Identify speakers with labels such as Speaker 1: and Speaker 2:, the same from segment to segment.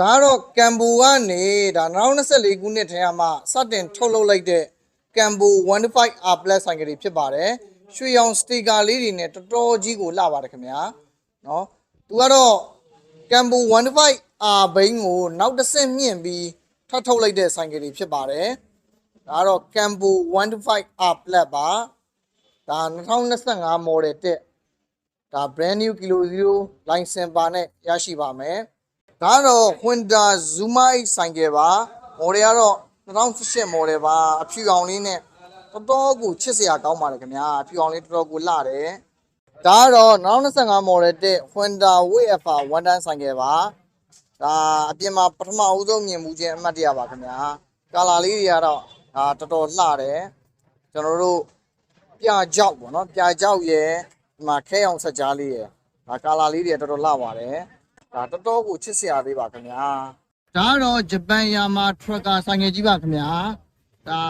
Speaker 1: ဒါကတော့ကမ်ဘူကနေဒါ2024ခုနှစ်ထဲမှာစတင်ထုတ်လုပ်လိုက်တဲ့ကမ်ဘူ 15R Plus ဆိုင်ကလေးဖြစ်ပါတယ်ရွှေရောင်စတီကာလေးတွေနဲ့တော်တော်ကြီးကိုလှပါတယ်ခင်ဗျာနော်သူကတော့ကမ်ဘူ 15R ဘိန်းကိုနောက်တစ်ဆင့်မြင့်ပြီးထပ်ထုတ်လိုက်တဲ့ဆိုင်ကလေးဖြစ်ပါတယ်ဒါကတော့ကမ်ဘူ 15R Plus ပါဒါ2025 model တက်ဒါ brand new kilo 0 license ပါနဲ့ရရှိပါမယ် ဒါကတော့ Honda Zuma X ဆိုင်ကယ်ပါ model ကတော့2018 model ပါအဖြူအောင်လေးနဲ့တော်တော်ကိုချစ်စရာကောင်းပါတယ်ခင်ဗျာအဖြူအောင်လေးတော်တော်ကိုလှတယ်ဒါကတော့2025 model တက် Honda WF1 one ton ဆိုင်ကယ်ပါဒါအပြင်မှာပထမအဦးဆုံးမြင်မှုချင်းအမှတ်တရပါခင်ဗျာကာလာလေးတွေကတော့ဒါတော်တော်လှတယ်ကျွန်တော်တို့ပြကြောက်ပေါ့နော်ပြကြောက်ရယ်ဒီမှာခဲအောင်ဆက်ကြားလေးရယ်ဒါကာလာလေးတွေတော်တော်လှပါတယ် ဒါတော်တော်ကိုချစ်စရာသေးပါခင်ဗျာဒါကတော့ဂျပန်ယာမာထရက်ကာဆိုင်ငယ်ကြီးပါခင်ဗျာဒါ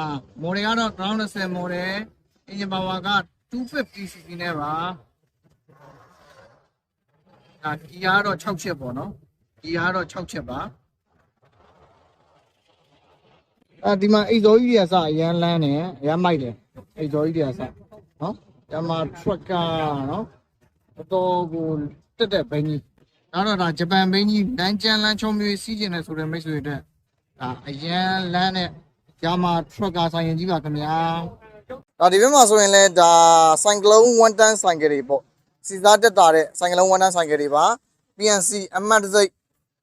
Speaker 1: မော်ဒယ်ကတော့2020မော်ဒယ်အင်ဂျင်ပါဝါက 250cc နဲ့ပါဒါဂီယာကတော့6ချက်ပေါ့နော်ဂီယာကတော့6ချက်ပါအဲဒီမှာအိတ်တော်ကြီးတွေကစအရန်လန်းတယ်အရန်မိုက်တယ်အိတ်တော်ကြီးတွေကစနော်ဒါမှ trucker နော်တော်တော်ကိုတက်တက်ဘင်းကြီး ဒါတော့ဒါဂျပန်ဘင်းကြီးလမ်းကျန်းလမ်းချုံမျိုးစီးကျင်တယ်ဆိုတဲ့မိတ်ဆွေတွေဒါအရန်လန်းတဲ့ဒါမှ trucker ဆိုင်ရင်ကြီးပါခင်ဗျာဒါဒီဘက်မှာဆိုရင်လဲဒါဆိုင်ကလုန်း1 ton ဆိုင်ကလေးပေါ့စီစားတက်တာတဲ့ဆိုင်ကလုန်း1 ton ဆိုင်ကလေးပါ PNC အမတ်တစိတ်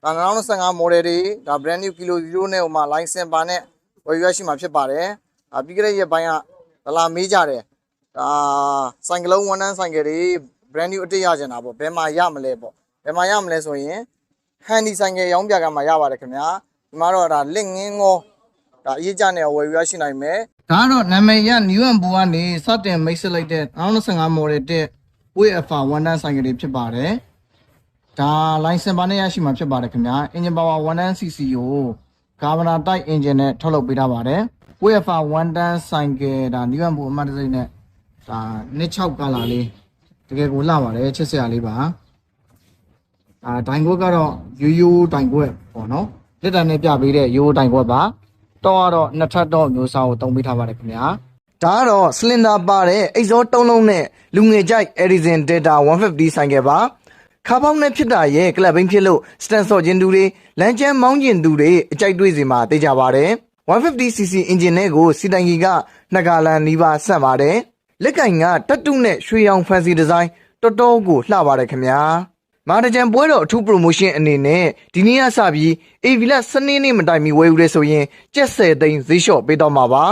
Speaker 1: ဒါ2025 model တွေဒါ brand new kilo 0နဲ့ဟိုမှာ license ပါနဲ့ဝယ်ရရှိမှာဖြစ်ပါတယ်။ဒါပြီးကြတဲ့ရက်ပိုင်းကဒလာမေးကြတယ်။ဒါဆိုင်ကလုံးဝန်ထမ်းဆိုင်ကတွေ brand new အတိတ်ရကြတာပေါ့။ဘယ်မှာရမလဲပေါ့။ ဘယ်မှာရမလဲဆိုရင် handy ဆိုင်ကရောင်းပြကမှာရပါတယ်ခင်ဗျာ။ဒီမှာတော့ဒါလင့်ငင်းငေါဒါအရေးကြနေဝယ်ရရှိနိုင်မယ်။ဒါကတော့နာမည်ရ new and ဘူကနေစတင်မိတ်ဆက်လိုက်တဲ့2025 model တဲ့ WF1 ဝန်ထမ်းဆိုင်ကတွေဖြစ်ပါတယ်။ဒါ license ပါနဲ့ရရှိမှာဖြစ်ပါတယ်ခင်ဗျာ engine power 110cc ကိုကာဗနာတိုက် engine နဲ့ထုတ်လုပ်ပေးထားပါတယ် WF1 110ဆိုင်ကဒါ new ဘူအမှတ်တစိမ့်နဲ့ဒါနှစ်6ကလာလေးတကယ်ကိုလှပါတယ်ချစ်စရာလေးပါ အာဒိုင်ကွက်ကတော့ရိုးရိုးဒိုင်ကွက်ပေါ့နော်လက်တံနဲ့ပြပေးတဲ့ရိုးဒိုင်ကွက်ပါတော့ကတော့နှစ်ထပ်တော့မျိုးစားကိုတုံးပေးထားပါတယ်ခင်ဗျာဒါကတော့ cylinder ပါတဲ့အိတ်ဇောတုံးလုံးနဲ့လူငယ်ကြိုက် Edison Delta 150ဆိုင်ကပါခါပေါင်းနဲ့ဖြစ်တာရဲ့ကလပ်ဘင်းဖြစ်လို့စတန်ဆော့ခြင်းသူတွေလမ်းကျန်းမောင်းကျင်သူတွေအကြိုက်တွေ့စီမှာသိကြပါတယ် 150cc အင်ဂျင်နဲ့ကိုစီတိုင်ကြီးကနှစ်ကာလန်နီးပါးဆန့်ပါတယ်လက်ကင်ကတက်တုနဲ့ရွှေရောင်ဖန်စီဒီဇိုင်းတော်တော်ကိုလှပါတယ်ခင်ဗျာ မာတကြံပွဲတော်အထူး promotion အနေနဲ့ဒီနေ့ကစပြီး AV လ12နှစ်မတိုင်မီဝယ်ယူရဲဆိုရင်ကျက်10သိန်းဈေးလျှော့ပေးတော့မှာပါ